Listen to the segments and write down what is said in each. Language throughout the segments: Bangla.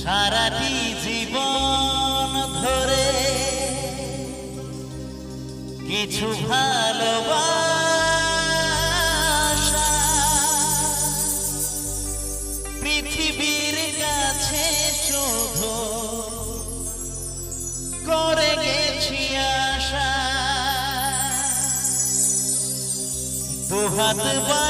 সারাটি জীবন ধরে কিছু ভালোবাসা পৃথিবীর কাছে শুধু করে গেছি আশা। দুহাত বাড়িয়ে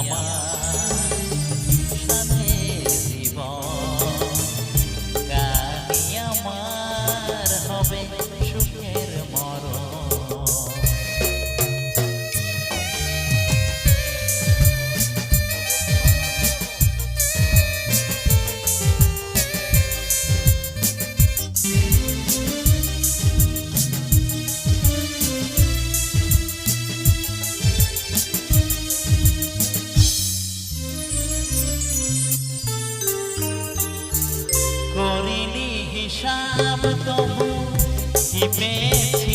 আমার হিসাব তবু কি পেয়েছি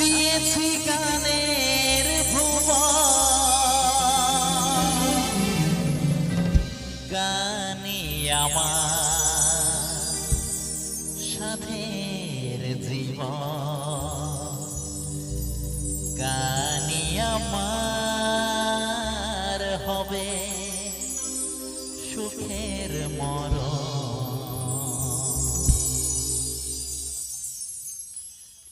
সাজিয়েছি গানের গানি আমার সাথের জীবন। গানি আমার হবে সুখের মর